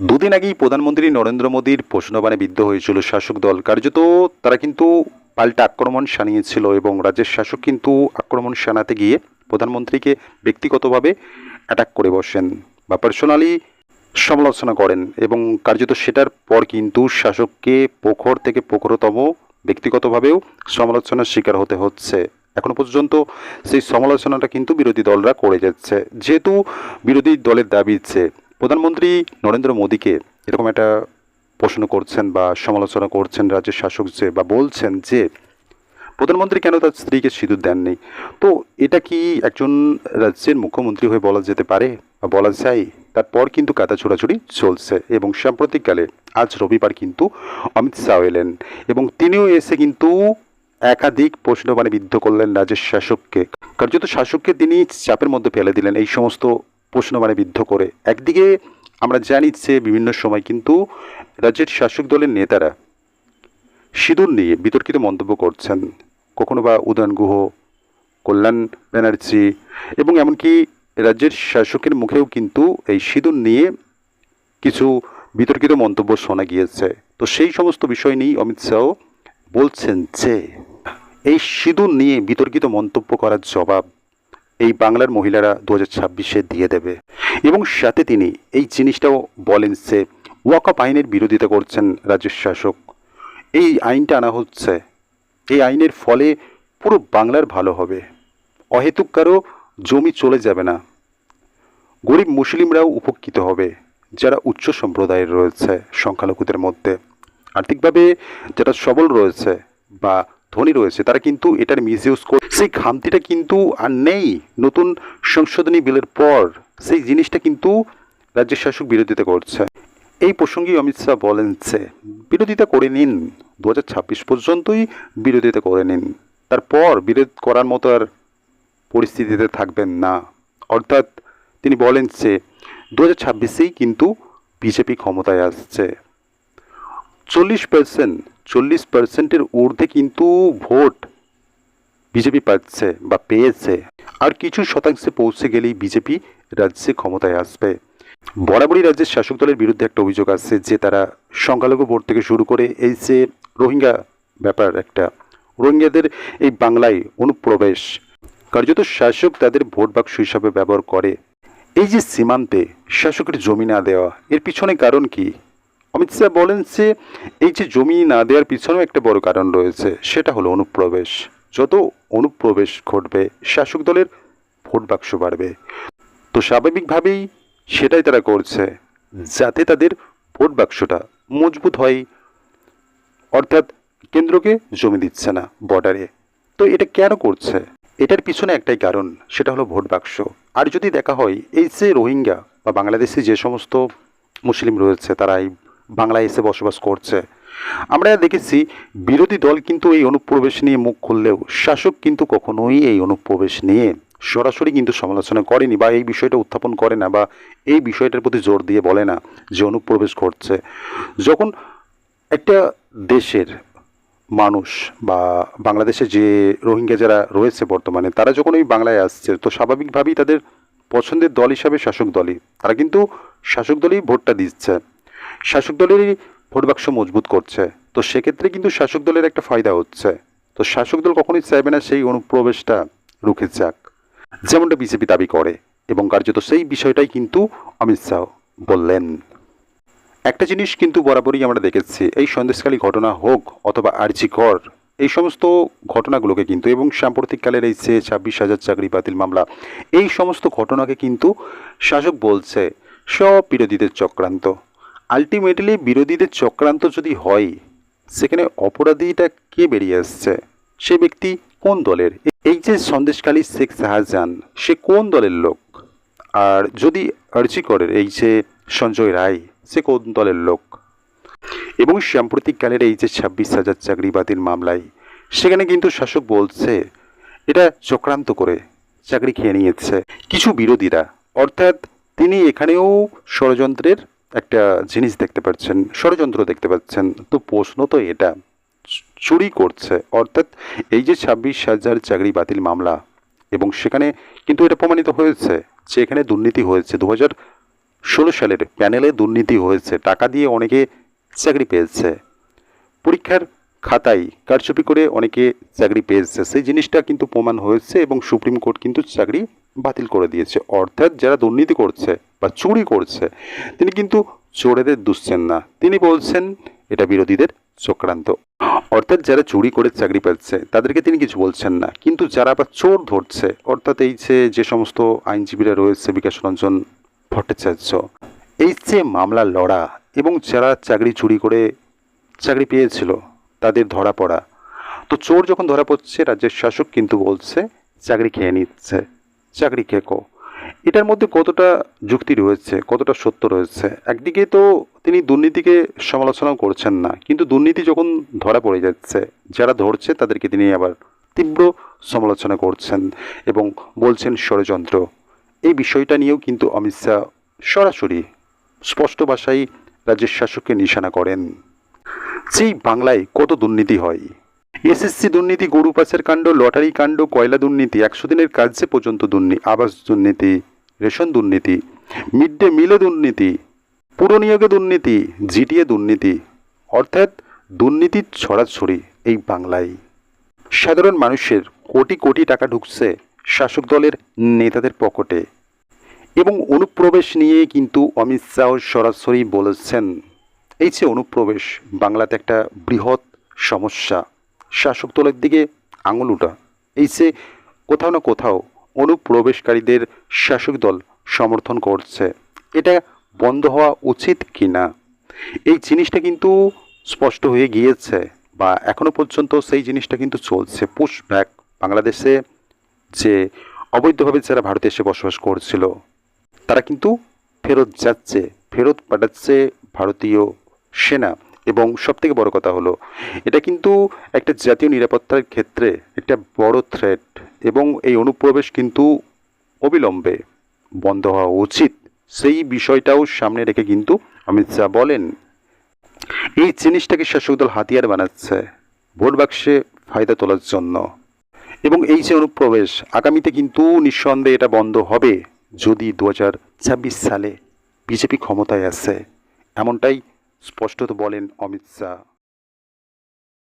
দুদিন আগেই প্রধানমন্ত্রী নরেন্দ্র মোদীর প্রশ্নবাণে বিদ্ধ হয়েছিল শাসক দল। কার্যত তারা কিন্তু পাল্টা আক্রমণ শানিয়েছিল এবং রাজ্যের শাসক কিন্তু আক্রমণ শানাতে গিয়ে প্রধানমন্ত্রীকে ব্যক্তিগতভাবে অ্যাটাক করে বসেন বা পার্সোনালি সমালোচনা করেন এবং কার্যত সেটার পর কিন্তু শাসককে প্রখর থেকে প্রখরতম ব্যক্তিগতভাবেও সমালোচনার শিকার হতে হচ্ছে। এখনও পর্যন্ত সেই সমালোচনাটা কিন্তু বিরোধী দলরা করে যাচ্ছে। যেহেতু বিরোধী দলের দাবি প্রধানমন্ত্রী নরেন্দ্র মোদীকে এরকম একটা প্রশ্ন করছেন বা সমালোচনা করছেন রাজ্যের শাসক যে বা বলছেন যে, প্রধানমন্ত্রী কেন তার স্ত্রীকে সিঁদুর দেননি? তো এটা কি একজন রাজ্যের মুখ্যমন্ত্রী হয়ে বলা যেতে পারে বা বলা যায়? তারপর কিন্তু কাদা ছোড়াছুড়ি চলছে এবং সাম্প্রতিককালে আজ রবিবার কিন্তু অমিত শাহ এলেন এবং তিনিও এসে কিন্তু একাধিক প্রশ্নবাণে বিদ্ধ করলেন রাজ্যের শাসককে। কার্যত শাসককে তিনি চাপের মধ্যে ফেলে দিলেন। এই সমস্ত প্রশ্নবাণে বিদ্ধ করে। একদিকে আমরা জানি যে বিভিন্ন সময় কিন্তু রাজ্যের শাসক দলের নেতারা সিঁদুর নিয়ে বিতর্কিত মন্তব্য করছেন। কখনো বা উদয়ন গুহ, কল্যাণ ব্যানার্জি এবং এমনকি রাজ্যের শাসকের মুখেও কিন্তু এই সিঁদুর নিয়ে কিছু বিতর্কিত মন্তব্য শোনা গিয়েছে। তো সেই সমস্ত বিষয় নিয়েই অমিত শাহ বলছেন যে, এই সিঁদুর নিয়ে বিতর্কিত মন্তব্য করার জবাব এই বাংলার মহিলারা দু হাজার ছাব্বিশে দিয়ে দেবে। এবং সাথে তিনি এই জিনিসটাও বলেন যে ওয়াকআপ আইনের বিরোধিতা করছেন রাজ্যের শাসক। এই আইনটা আনা হচ্ছে। এই আইনের ফলে পুরো বাংলার ভালো হবে। অহেতুক কারও জমি চলে যাবে না। গরিব মুসলিমরাও উপকৃত হবে, যারা উচ্চ সম্প্রদায়ের রয়েছে সংখ্যালঘুদের মধ্যে। আর্থিকভাবে যারা সবল রয়েছে বা ধনী রয়েছে, তারা কিন্তু এটার মিস ইউজ করে, সেই খামতিটা কিন্তু আর নেই নতুন সংশোধনী বিলের পর, সেই জিনিসটা কিন্তু রাজ্যের শাসক বিরোধিতা করছে। এই প্রসঙ্গে অমিত শাহ বলেন যে, বিরোধিতা করে নিন, দু হাজার ছাব্বিশ পর্যন্তই বিরোধিতা করে নিন, তারপর বিরোধ করার মতো আর পরিস্থিতিতে থাকবেন না। অর্থাৎ তিনি বলেন যে, দু হাজার কিন্তু বিজেপি ক্ষমতায় আসছে। চল্লিশ পার্সেন্ট চল্লিশ পার্সেন্টের ঊর্ধ্বে কিন্তু ভোট বিজেপি পাচ্ছে বা পেয়েছে। আর কিছু শতাংশে পৌঁছে গেলেই বিজেপি রাজ্যে ক্ষমতায় আসবে। বরাবরই রাজ্যের শাসক দলের বিরুদ্ধে একটা অভিযোগ আসছে যে তারা সংখ্যালঘু ভোট থেকে শুরু করে এই যে রোহিঙ্গা ব্যাপার একটা, রোহিঙ্গাদের এই বাংলায় অনুপ্রবেশ। কার্যত শাসক তাদের ভোট বাক্স হিসাবে ব্যবহার করে। এই যে সীমান্তে শাসকের জমি না দেওয়া, এর পিছনে কারণ কি? অমিত শাহ বলেন যে, এই যে জমি না দেওয়ার পিছনেও একটা বড় কারণ রয়েছে, সেটা হলো অনুপ্রবেশ। যত অনুপ্রবেশ ঘটবে, শাসক দলের ভোট বাক্স বাড়বে। তো স্বাভাবিকভাবেই সেটাই তারা করছে, যাতে তাদের ভোট বাক্সটা মজবুত হয়। অর্থাৎ কেন্দ্রকে জমি দিচ্ছে না, বর্ডারে। তো এটা কেন করছে? এটার পিছনে একটাই কারণ, সেটা হলো ভোট বাক্স। আর যদি দেখা হয়, এই যে রোহিঙ্গা বা বাংলাদেশে যে সমস্ত মুসলিম রয়েছে তারা এই বাংলায় এসে বসবাস করছে। আমরা দেখেছি, বিরোধী দল কিন্তু এই অনুপ্রবেশ নিয়ে মুখ খুললেও শাসক কিন্তু কখনোই এই অনুপ্রবেশ নিয়ে সরাসরি কিন্তু সমালোচনা করেনি বা এই বিষয়টা উত্থাপন করে না বা এই বিষয়টার প্রতি জোর দিয়ে বলে না যে অনুপ্রবেশ ঘটছে। যখন একটা দেশের মানুষ বা বাংলাদেশে যে রোহিঙ্গা যারা রয়েছে বর্তমানে, তারা যখন ওই বাংলায় আসছে, তো স্বাভাবিকভাবেই তাদের পছন্দের দল হিসাবে শাসক দলই, তারা কিন্তু শাসক দলই ভোটটা দিচ্ছে। শাসক দলেরই ভোট বাক্স মজবুত করছে। তো সেক্ষেত্রে কিন্তু শাসক দলের একটা ফায়দা হচ্ছে। তো শাসক দল কখনোই চাইবে না সেই অনুপ্রবেশটা রুখে যাক। যেমনটা বিজেপি দাবি করে এবং কার্যত সেই বিষয়টাই কিন্তু অমিত শাহ বললেন। একটা জিনিস কিন্তু বরাবরই আমরা দেখেছি, এই সন্দেশকালী ঘটনা হোক অথবা আর্জি কর, এই সমস্ত ঘটনাগুলোকে কিন্তু এবং সাম্প্রতিককালের এই যে ছাব্বিশ হাজার চাকরি বাতিল মামলা, এই সমস্ত ঘটনাকে কিন্তু শাসক বলছে সব বিরোধীদের চক্রান্ত। আলটিমেটলি বিরোধীদের চক্রান্ত যদি হয়, সেখানে অপরাধীটা কে বেরিয়ে আসছে? সে ব্যক্তি কোন দলের? এই যে সন্দেশকালী শেখ শাহজাহান, সে কোন দলের লোক? আর যদি আর্জি করের এই যে সঞ্জয় রায়, সে কোন দলের লোক? এবং সাম্প্রতিককালের এই যে ছাব্বিশ হাজার চাকরি বাতিল মামলায়, সেখানে কিন্তু শাসক বলছে, এটা চক্রান্ত করে চাকরি খেয়ে নিয়েছে। কিছু বিরোধীরা, অর্থাৎ তিনি এখানেও ষড়যন্ত্রের একটা জিনিস দেখতে পাচ্ছেন, ষড়যন্ত্র দেখতে পাচ্ছেন। তো প্রশ্ন তো এটা, চুরি করছে, অর্থাৎ এই যে ছাব্বিশ হাজার চাকরি বাতিল মামলা, এবং সেখানে কিন্তু এটা প্রমাণিত হয়েছে যে এখানে দুর্নীতি হয়েছে। দু হাজার ষোলো সালের প্যানেলে দুর্নীতি হয়েছে, টাকা দিয়ে অনেকে চাকরি পেয়েছে। পরীক্ষার খাতায় কারচুপি করে অনেকে চাকরি পেয়েছে। সেই জিনিসটা কিন্তু প্রমাণ হয়েছে এবং সুপ্রিম কোর্ট কিন্তু চাকরি বাতিল করে দিয়েছে। অর্থাৎ যারা দুর্নীতি করছে বা চুরি করছে, তিনি কিন্তু চোরেদের দুষছেন না। তিনি বলছেন, এটা বিরোধীদের চক্রান্ত। অর্থাৎ যারা চুরি করে চাকরি পাচ্ছে, তাদেরকে তিনি কিছু বলছেন না। কিন্তু যারা আবার চোর ধরছে, অর্থাৎ এই যে সমস্ত আইনজীবীরা রয়েছে বিকাশ রঞ্জন ভট্টাচার্য, এই যে মামলা লড়া এবং যারা চাকরি চুরি করে চাকরি পেয়েছিল তাদের ধরা পড়া। তো চোর যখন ধরা পড়ছে, রাজ্যের শাসক কিন্তু বলছে, চাকরি খেয়ে নিচ্ছে। চাকরি খেয়ে খেকো। এটার মধ্যে কতটা যুক্তি রয়েছে, কতটা সত্য রয়েছে? একদিকে তো তিনি দুর্নীতিকে সমালোচনাও করছেন না, কিন্তু দুর্নীতি যখন ধরা পড়ে যাচ্ছে, যারা ধরছে তাদেরকে তিনি আবার তীব্র সমালোচনা করছেন এবং বলছেন ষড়যন্ত্র। এই বিষয়টা নিয়েও কিন্তু অমিত শাহ সরাসরি স্পষ্ট ভাষায় রাজ্যের শাসককে নিশানা করেন। যেই বাংলায় কত দুর্নীতি হয়? এসএসসি দুর্নীতি, গরু পাচার কাণ্ড, লটারি কাণ্ড, কয়লা দুর্নীতি, একশো দিনের কাজে পর্যন্ত দুর্নীতি আবাস দুর্নীতি, রেশন দুর্নীতি, মিড ডে মিলে দুর্নীতি পুরনিয়োগে দুর্নীতি, জিটিএ দুর্নীতি, অর্থাৎ দুর্নীতির ছড়াছড়ি এই বাংলায়। সাধারণ মানুষের কোটি কোটি টাকা ঢুকছে শাসক দলের নেতাদের পকেটে। এবং অনুপ্রবেশ নিয়ে কিন্তু অমিত শাহ সরাসরি বলেছেন এই যে অনুপ্রবেশ, বাংলাতে একটা বৃহৎ সমস্যা। শাসক দলের দিকে আঙুল উঠা। এই যে কোথাও না কোথাও অনুপ্রবেশকারীদের শাসক দল সমর্থন করছে। এটা বন্ধ হওয়া উচিত কি না এই জিনিসটা কিন্তু স্পষ্ট হয়ে গিয়েছে বা এখনও পর্যন্ত সেই জিনিসটা কিন্তু চলছে। পুশ ব্যাক বাংলাদেশে যে অবৈধভাবে যারা ভারতে এসে বসবাস করছিল, তারা কিন্তু ফেরত যাচ্ছে, ফেরত পাঠাচ্ছে ভারতীয় সেনা এবং সবথেকে বড় কথা হলো, এটা কিন্তু একটা জাতীয় নিরাপত্তার ক্ষেত্রে একটা বড় থ্রেট এবং এই অনুপ্রবেশ কিন্তু অবিলম্বে বন্ধ হওয়া উচিত। সেই বিষয়টাও সামনে রেখে কিন্তু অমিত শাহ বলেন, এই জিনিসটাকে শাসক দল হাতিয়ার বানাচ্ছে ভোট বাক্সে ফায়দা তোলার জন্য। এবং এই যে অনুপ্রবেশ, আগামীতে কিন্তু নিঃসন্দেহে এটা বন্ধ হবে। যদি দু হাজার ছাব্বিশ সালে বিজেপি ক্ষমতায় আসে, এমনটাই স্পষ্টত বলেন অমিত শাহ।